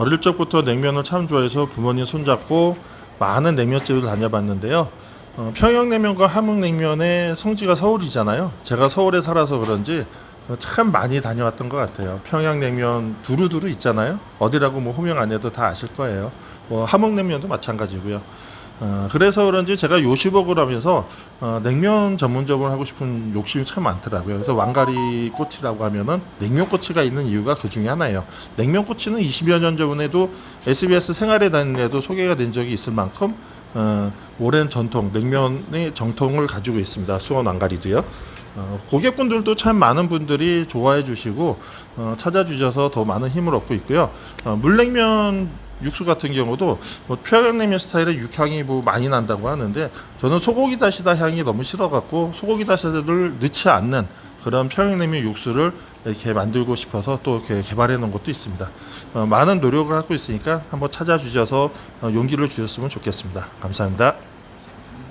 어릴 적부터 냉면을 참 좋아해서 부모님 손잡고 많은 냉면집을 다녀봤는데요. 어, 평양냉면과 함흥냉면의 성지가 서울이잖아요. 제가 서울에 살아서 그런지 참 많이 다녀왔던 것 같아요. 평양냉면 두루두루 있잖아요. 어디라고 뭐 호명 안 해도 다 아실 거예요. 뭐 함흥냉면도 마찬가지고요. 어, 그래서 그런지 제가 요식업을 하면서 어, 냉면 전문점을 하고 싶은 욕심이 참 많더라고요. 그래서 왕가리 꼬치라고 하면은 냉면 꼬치가 있는 이유가 그 중에 하나예요. 냉면 꼬치는 20여 년 전에도 SBS 생활에 다니는데도 소개가 된 적이 있을 만큼 어, 오랜 전통, 냉면의 정통을 가지고 있습니다. 수원 왕가리도요. 어, 고객분들도 참 많은 분들이 좋아해 주시고 어, 찾아주셔서 더 많은 힘을 얻고 있고요. 어, 물냉면 육수 같은 경우도 뭐 평양냉면 스타일의 육향이 뭐 많이 난다고 하는데 저는 소고기 다시다 향이 너무 싫어갖고 소고기 다시다를 넣지 않는 그런 평양냉면 육수를 이렇게 만들고 싶어서 또 이렇게 개발해 놓은 것도 있습니다. 어, 많은 노력을 하고 있으니까 한번 찾아주셔서 어, 용기를 주셨으면 좋겠습니다. 감사합니다.